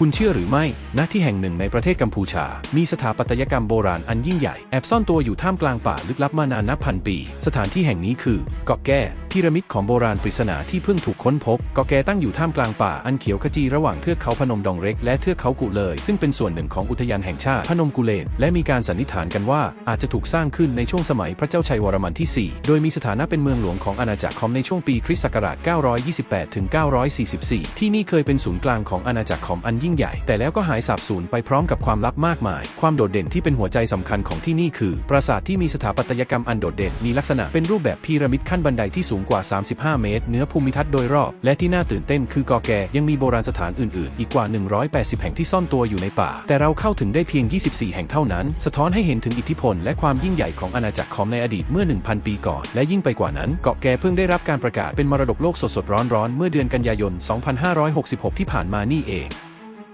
คุณเชื่อหรือไม่ณที่แห่งหนึ่งในประเทศกัมพูชา มีสถาปัตยกรรมโบราณอันยิ่งใหญ่ แอบซ่อนตัวอยู่ท่ามกลางป่าลึกลับมานานนับพันปี สถานที่แห่งนี้คือเกาะแก้พีระมิดของโบราณปริศนาที่เพิ่งถูกค้นพบเกาะแก้ตั้งอยู่ท่ามกลางป่าอันเขียวขจีระหว่างเทือกเขาพนมดองเร็กและเทือกเขากุเลย ซึ่งเป็นส่วนหนึ่งของอุทยานแห่งชาติพนมกุเลน และมีการสันนิษฐานกันว่าอาจจะถูกสร้างขึ้นในช่วงสมัยพระเจ้าชัยวรมันที่ 4 โดยมีสถานะเป็นเมืองหลวงของอาณาจักรคอมในช่วงปีคริสต์ศักราช 928 ถึง 944 ที่นี่เคยเป็นศูนย์กลางของอาณาจักรคอมอันยิ่งใหญ่ แต่แล้วก็หายสาบสูญไปพร้อมกับความลับมากมาย ความโดดเด่นที่เป็นหัวใจสำคัญของที่นี่คือ ปราสาทที่มีสถาปัตยกรรมอันโดดเด่นมีลักษณะเป็นรูปแบบพีระมิดขั้นบันไดที่สูงกว่า 35 เมตร เนื้อภูมิทัศน์โดยรอบ และที่น่าตื่นเต้นคือกอแกยังมีโบราณสถานอื่นๆ อีกกว่า 180 แห่งที่ซ่อนตัวอยู่ในป่า แต่เราเข้าถึงได้เพียง 24 แห่งเท่านั้น สะท้อนให้เห็นถึงอิทธิพล และความยิ่งใหญ่ของอาณาจักรคอมในอดีตเมื่อ 1,000 ปีก่อน และยิ่งไปกว่านั้น เกาะแกเพิ่งได้รับการประกาศเป็นมรดกโลกสดๆร้อนๆเมื่อเดือนกันยายน 2566 ที่ผ่านมานี่เอง